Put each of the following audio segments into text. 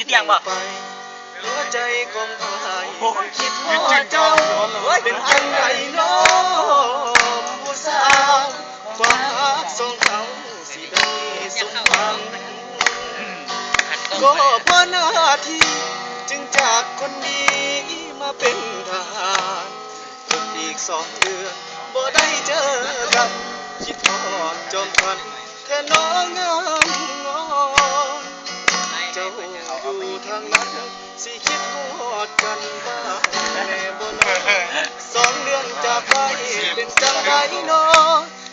ยึดยังบ่หัวใจของอายโอ้ยคิดฮอดเจ้าเป็นจังไดน้อผู้สาวความรักสองเขาสิได้สมหวังหันกล้ก็องไปเพราะหน้าที่จึงจากคนดีมาเป็นทหารฝึกอีกสองเดือนบ่ได้เจอกัน คิดทอดจอมพันแค่น้องงามงอนเจ้า อยู่ทางนั้นสิคิดฮอดกันบ้างแน่บ่นอสองเดือนจากไปเป็นจังไดน้อ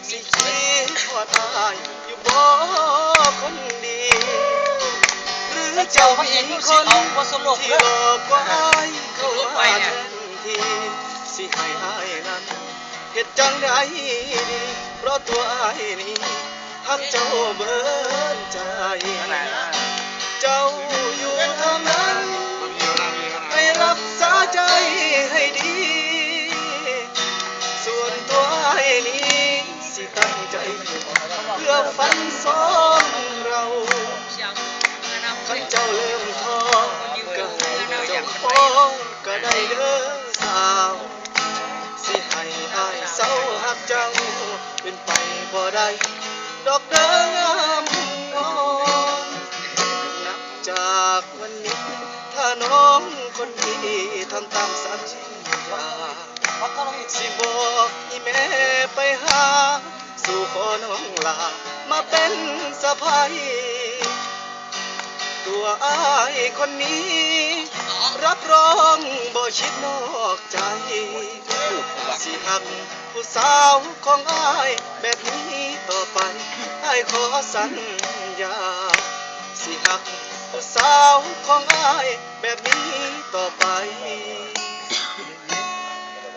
สิคิดฮอดอายอยู่บ่คนดี หรือเจ้ามีคนเอาบ่สลบที่เด้อหลอกว่าอายเข้ามาแทนที่สิให้อายนั้นเฮ็ดจังไดดีเพราะตัวอายนี่หักเจ้าเบิดใจเจ้าิตั้งใจ เพื่อฝันสองเราขันเจ้าเริ่มท้อก็ให้เจ้าพ้องก็ได้เด้อสาว สิให้อายเศร้าหักเจ้า เป็นไปบ่ได้ ดอกเด้องามงอนนับจากวันนี้ ถ้าน้องคนดีทำตามสัญญาสิบ่ ไปหา สู่ขอน้องลา มาเป็นสะพายตัวอ้ายคนนี้ รับรองบ่คิดนอกใจ สิหักผู้สาวของอ้ายแบบนี้ต่อไปอ้ายขอสัญญา สิหักผู้สาวของอ้ายแบบนี้ต่อไป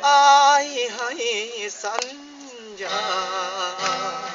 อ้ายให้สัญ Punjab.